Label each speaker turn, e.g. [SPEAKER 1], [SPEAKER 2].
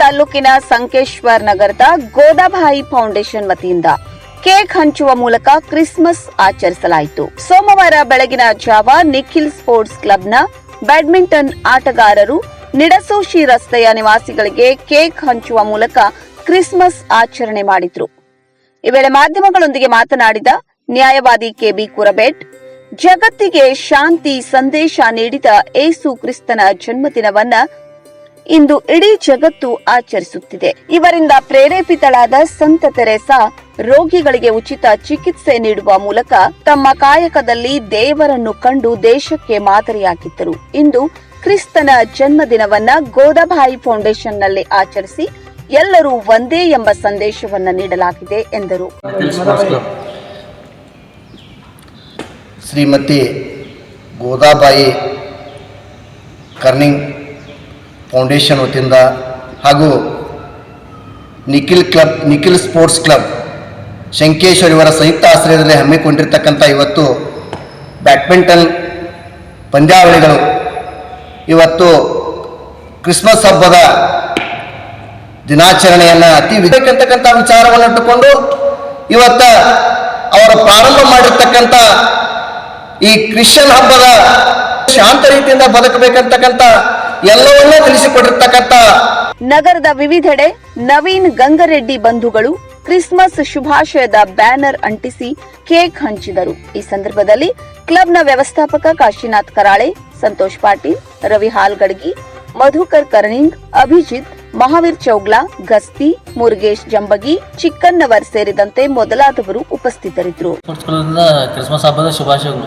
[SPEAKER 1] ತಾಲೂಕಿನ ಸಂಕೇಶ್ವರ್ ನಗರದ ಗೋದಾಭಾಯಿ ಫೌಂಡೇಶನ್ ವತಿಯಿಂದ ಕೇಕ್ ಹಂಚುವ ಮೂಲಕ ಕ್ರಿಸ್ಮಸ್ ಆಚರಿಸಲಾಯಿತು. ಸೋಮವಾರ ಬೆಳಗಿನ ಜಾವ ನಿಖಿಲ್ ಸ್ಪೋರ್ಟ್ಸ್ ಕ್ಲಬ್ನ ಬ್ಯಾಡ್ಮಿಂಟನ್ ಆಟಗಾರರು ನಿಡಸೋಶಿ ರಸ್ತೆಯ ನಿವಾಸಿಗಳಿಗೆ ಕೇಕ್ ಹಂಚುವ ಮೂಲಕ ಕ್ರಿಸ್ಮಸ್ ಆಚರಣೆ ಮಾಡಿದ್ರು. ಈ ವೇಳೆ ಮಾಧ್ಯಮಗಳೊಂದಿಗೆ ಮಾತನಾಡಿದ ನ್ಯಾಯವಾದಿ ಕೆಬಿ ಕುರಬೇಟ್, ಜಗತ್ತಿಗೆ ಶಾಂತಿ ಸಂದೇಶ ನೀಡಿದ ಏಸು ಕ್ರಿಸ್ತನ ಜನ್ಮದಿನವನ್ನ ಇಂದು ಇಡೀ ಜಗತ್ತು ಆಚರಿಸುತ್ತಿದೆ. ಇವರಿಂದ ಪ್ರೇರೇಪಿತಳಾದ ಸಂತ ತೆರೇಸಾ ರೋಗಿಗಳಿಗೆ ಉಚಿತ ಚಿಕಿತ್ಸೆ ನೀಡುವ ಮೂಲಕ ತಮ್ಮ ಕಾಯಕದಲ್ಲಿ ದೇವರನ್ನು ಕಂಡು ದೇಶಕ್ಕೆ ಮಾದರಿಯಾಗಿದ್ದರು. ಇಂದು ಕ್ರಿಸ್ತನ ಜನ್ಮದಿನವನ್ನ ಗೋದಾಬಾಯಿ ಫೌಂಡೇಶನ್ನಲ್ಲಿ ಆಚರಿಸಿ ಎಲ್ಲರೂ ಒಂದೇ ಎಂಬ ಸಂದೇಶವನ್ನ ನೀಡಲಾಗಿದೆ ಎಂದರು.
[SPEAKER 2] ಶ್ರೀಮತಿ ಗೋದಾಬಾಯಿ ಕರ್ನಿಂಗ್ ಫೌಂಡೇಶನ್ ವತಿಯಿಂದ ಹಾಗೂ Nikhil club, Nikhil sports club, Shankeshwar ಇವರ ಸಂಯುಕ್ತ ಆಶ್ರಯದಲ್ಲಿ ಹಮ್ಮಿಕೊಂಡಿರ್ತಕ್ಕಂಥ ಇವತ್ತು ಬ್ಯಾಡ್ಮಿಂಟನ್ ಪಂದ್ಯಾವಳಿಗಳು. ಇವತ್ತು ಕ್ರಿಸ್ಮಸ್ ಹಬ್ಬದ ದಿನಾಚರಣೆಯನ್ನು ಅತಿ ವಿಧಕ್ಕಂತಕ್ಕಂಥ ವಿಚಾರವನ್ನು ಇಟ್ಟುಕೊಂಡು ಇವತ್ತ ಅವರು ಪ್ರಾರಂಭ ಮಾಡಿರ್ತಕ್ಕಂಥ ಈ ಕ್ರಿಶ್ಚಿಯನ್ ಹಬ್ಬದ ಶಾಂತ ರೀತಿಯಿಂದ ಬದುಕಬೇಕಂತಕ್ಕಂಥ ಎಲ್ಲವನ್ನೂ ತಿಳಿಸಿಕೊಟ್ಟಿರ್ತಕ್ಕಂಥ
[SPEAKER 1] ನಗರದ ವಿವಿಧೆಡೆ ನವೀನ್ ಗಂಗರೆಡ್ಡಿ ಬಂಧುಗಳು ಕ್ರಿಸ್ಮಸ್ ಶುಭಾಶಯದ ಬ್ಯಾನರ್ ಅಂಟಿಸಿ ಕೇಕ್ ಹಂಚಿದರು. ಈ ಸಂದರ್ಭದಲ್ಲಿ ಕ್ಲಬ್ನ ವ್ಯವಸ್ಥಾಪಕ ಕಾಶಿನಾಥ್ ಕರಾಳೆ ಸಂತೋಷ್ ಪಾಟೀಲ್ ರವಿ ಹಾಲ್ಗಡ್ಗಿ ಮಧುಕರ್ ಕರ್ನಿಂಗ್ ಅಭಿಜಿತ್ ಮಹಾವೀರ್ ಚೌಗ್ಲಾ ಗಸ್ತಿ ಮುರುಗೇಶ್ ಜಂಬಗಿ ಚಿಕ್ಕನ್ನವರ್ ಸೇರಿದಂತೆ ಮೊದಲಾದವರು ಉಪಸ್ಥಿತರಿದ್ದರು.
[SPEAKER 3] ಕ್ರಿಸ್ಮಸ್ ಹಬ್ಬದ ಶುಭಾಶಯಗಳು.